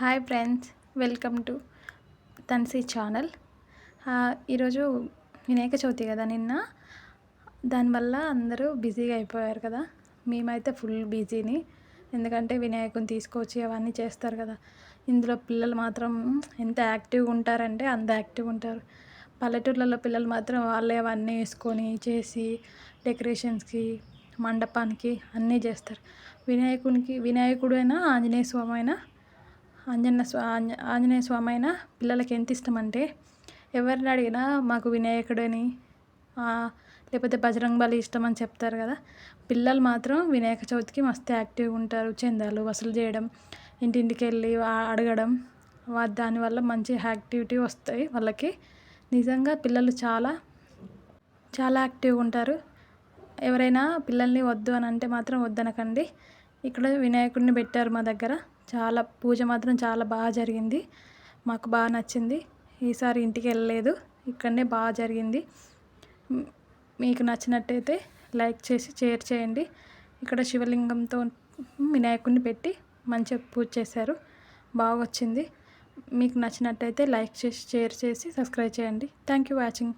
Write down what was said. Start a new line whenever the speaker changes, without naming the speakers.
Hi friends welcome to తన్సీ channel. ఈరోజు వినాయక చవితి కదా నిన్న. దానివల్ల అందరూ బిజీగా అయిపోయారు కదా. మేమైతే ఫుల్ బిజీని. ఎందుకంటే వినాయకుని తీసుకొచ్చి అవన్నీ చేస్తారు కదా. ఇందులో పిల్లలు మాత్రం ఎంత యాక్టివ్గా ఉంటారంటే అంత యాక్టివ్గా ఉంటారు. పల్లెటూర్లలో పిల్లలు మాత్రం వాళ్ళే అవన్నీ వేసుకొని చేసి డెకరేషన్స్కి మండపానికి అన్నీ చేస్తారు. వినాయకునికి వినాయకుడు అయినా ఆంజనేయ స్వామి అయినా ఆంజనేయ స్వా ఆంజనేయ స్వామి అయినా పిల్లలకి ఎంత ఇష్టం అంటే ఎవరిని అడిగినా మాకు వినాయకుడని లేకపోతే బజరంగ బలి ఇష్టం అని చెప్తారు కదా. పిల్లలు మాత్రం వినాయక చవితికి మస్తు యాక్టివ్గా ఉంటారు. చందాలు వసూలు చేయడం ఇంటింటికి వెళ్ళి అడగడం దానివల్ల మంచి యాక్టివిటీ వస్తాయి వాళ్ళకి. నిజంగా పిల్లలు చాలా చాలా యాక్టివ్గా ఉంటారు. ఎవరైనా పిల్లల్ని వద్దు అని అంటే మాత్రం వద్దనకండి. ఇక్కడ వినాయకుడిని పెట్టారు మా దగ్గర. చాలా పూజ మాత్రం చాలా బాగా జరిగింది. మాకు బాగా నచ్చింది. ఈసారి ఇంటికి వెళ్ళలేదు. ఇక్కడనే బాగా జరిగింది. మీకు నచ్చినట్టయితే లైక్ చేసి షేర్ చేయండి. ఇక్కడ శివలింగంతో వినాయకుడిని పెట్టి మంచిగా పూజ చేశారు. బాగా వచ్చింది. మీకు నచ్చినట్టయితే లైక్ చేసి షేర్ చేసి సబ్స్క్రైబ్ చేయండి. Thank you watching